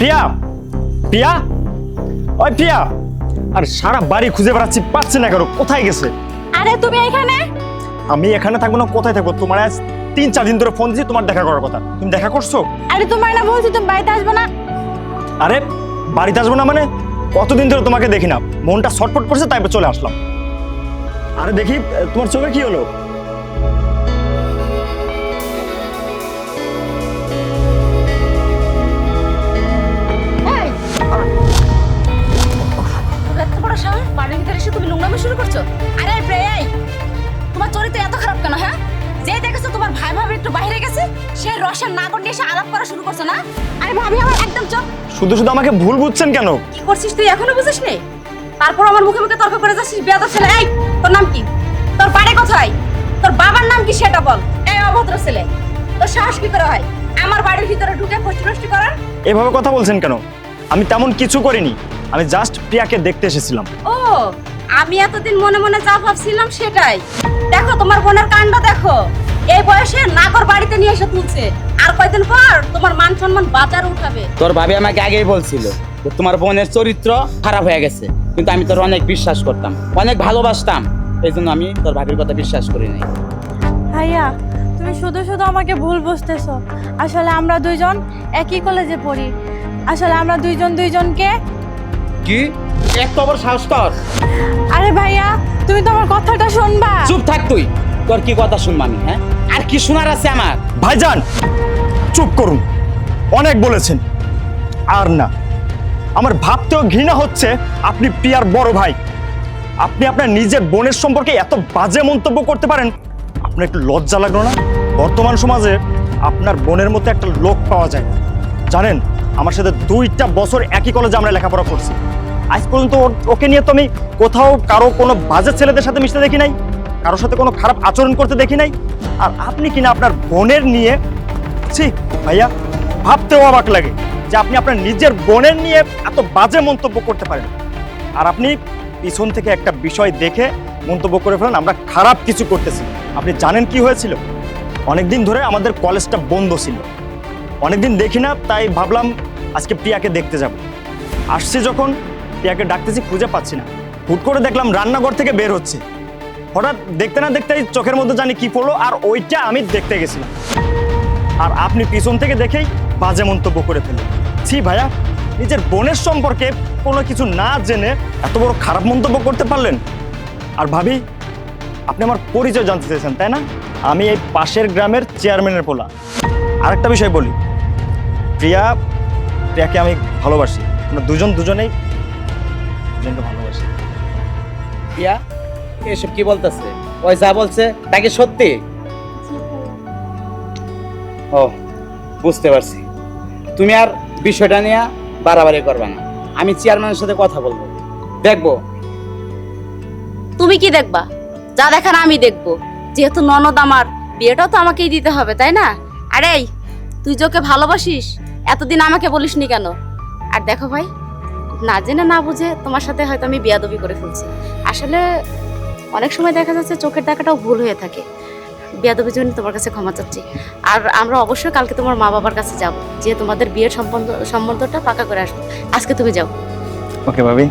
প্রিয়া প্রিয়া? ওই প্রিয়া আর সারা বাড়ি খুঁজে বেড়াচ্ছি পাচ্ছি না কেন? কোথায় গেছে? আরে তুমি এখানে? আমি এখানে থাকব না কোথায় থাকব? তোমার আজ তিন চার দিন ধরে ফোন দিচ্ছি তোমার দেখা করার কথা। তুমি দেখা করছ? আরে তোমার না বলছি তুমি বাড়িতে আসবে না। আরে বাড়িতে আসব না মানে? কতদিন ধরে তোমাকে দেখি না। মনটা ছটফট করছে তাই চলে আসলাম। আরে দেখি তোমার চোখে কি হলো? সে রসের নাগর নিয়ে এসে আলাপ করা শুরু করছ না? আরে ভাবি আমার একদম চোখ শুধু শুধু আমাকে ভুল বুঝছেন কেন? কি করছিস তুই? এখনও বুঝিস নি তারপর আমার মুখে মুখে তর্ক করে যাচ্ছিস বেয়াদব ছেলে। এই তোর নাম কি? তোর বাড়ি কোথায়? তোর বাবার নাম কি সেটা বল। এই অভদ্র ছেলে তোর সাহস কি করে হয়? আমার বাড়ির ভিতরে ঢুকে ফষ্টি করার? এভাবে কথা বলছেন কেন? আমি তেমন কিছু করিনি। আমি জাস্ট প্রিয়াকে দেখতে এসেছিলাম। ও আমি এতদিন মনে মনে যা ভাবছিলাম সেটাই। দেখো তোমার বোনের কাণ্ড দেখো। এই বয়সে নাগর বাড়িতে নিয়ে এসে তুলছে। আর কয়দিন পর তোমার মান সম্মান বাজার উঠাবে। তোর ভাবি আমাকে আগেই বলছিল যে তোমার বোনের চরিত্র খারাপ হয়ে গেছে কিন্তু আমি তোর অনেক বিশ্বাস করতাম অনেক ভালোবাসতাম। এই জন্য আমি তোর ভাবির কথা বিশ্বাস করি নাই। ভাইয়া তুমি শুধু শুধু আমাকে ভুল বুঝতেছো। আসলে আমরা দুইজন একই কলেজে পড়ি। আসলে আমরা দুইজন দুইজনকে কি? এক তো সাহস কর। আরে ভাইয়া তুমি তোমার কথাটা শুনবা। চুপ থাক তুই। তোর কি কথা শুনব আমি হ্যাঁ? আর কি শোনার আছে আমার? ভাইজান, চুপ করুন। অনেক বলেছেন। আর না, আমার ভাবতেও ঘৃণা হচ্ছে আপনি প্রিয়ার বড় ভাই। আপনি আপনার নিজের বোনের সম্পর্কে এত বাজে মন্তব্য করতে পারেন, আপনার একটু লজ্জা লাগল না? বর্তমান সমাজে আপনার বোনের মতো একটা লোক পাওয়া যায়। জানেন, আমার সাথে দুইটা বছর একই কলেজে আমরা লেখাপড়া করছি। আজ পর্যন্ত ওকে নিয়ে তো আমি কোথাও কারও কোনো বাজে ছেলেদের সাথে মিশতে দেখি নাই। কারোর সাথে কোনো খারাপ আচরণ করতে দেখি নাই? আর আপনি কিনা আপনার বোনের নিয়ে, ছি, ভাইয়া, ভাবতেও অবাক লাগে যে আপনি আপনার নিজের বোনের নিয়ে এত বাজে মন্তব্য করতে পারেন। আর আপনি পিছন থেকে একটা বিষয় দেখে মন্তব্য করে ফেলেন, আমরা খারাপ কিছু করতেছি। আপনি জানেন কি হয়েছিল? অনেকদিন ধরে আমাদের কলেজটা বন্ধ ছিল। অনেকদিন দেখি না, তাই ভাবলাম আজকে প্রিয়াকে দেখতে যাব। আসছে যখন, প্রিয়াকে ডাকতেছি, খুঁজে পাচ্ছি না। হুট করে দেখলাম রান্নাঘর থেকে বের হচ্ছে। হঠাৎ দেখতে না দেখতেই চোখের মধ্যে জানি কি পড়ল, আর ওইটা আমি দেখতে গেছিলাম। আর আপনি পিছন থেকে দেখেই বাজে মন্তব্য করে ফেলেন ছি ভাইয়া, নিজের বোনের সম্পর্কে কোনো কিছু না জেনে এত বড় খারাপ মন্তব্য করতে পারলেন? আর ভাবি, আপনি আমার পরিচয় জানতে চেয়েছেন, তাই না? আমি এই পাশের গ্রামের চেয়ারম্যানের পোলা। আরেকটা বিষয় বলি। প্রিয়া, প্রিয়াকে আমি ভালোবাসি। দুজন দুজনেই দুজনকে ভালোবাসি। ইয়া এসব কি বলতেছে? ওই যা বলছে তাকে সত্যি? ও, বুঝতে পারছি। তুমি আর বিষয়টা নিয়ে বাড়াবাড়ি করবে না। আমি চেয়ারম্যানের সাথে কথা বলব। দেখব। তুমি কি দেখবা? যা দেখার আমি দেখব। যেহেতু ননদ আমার, বিয়েটাও তো আমাকেই দিতে হবে, তাই না? আরে তুই যে ওকে ভালোবাসিস, এতদিন আমাকে বলিসনি কেন? আর দেখো ভাই, না জেনে না বুঝে তোমার সাথে হয়তো আমি বিয়াদবি করে ফেলছি। আসলে অনেক সময় দেখা যাচ্ছে চোখের দেখাটাও ভুল হয়ে থাকে। বিয়াদবির জন্য তোমার কাছে ক্ষমা চাচ্ছি। আর আমরা অবশ্যই কালকে তোমার মা বাবার কাছে যাব। যে তোমাদের বিয়ের সম্বন্ধ সম্বন্ধটা পাকা করে আসব। আজকে তুমি যাও। ওকে, ভাবি।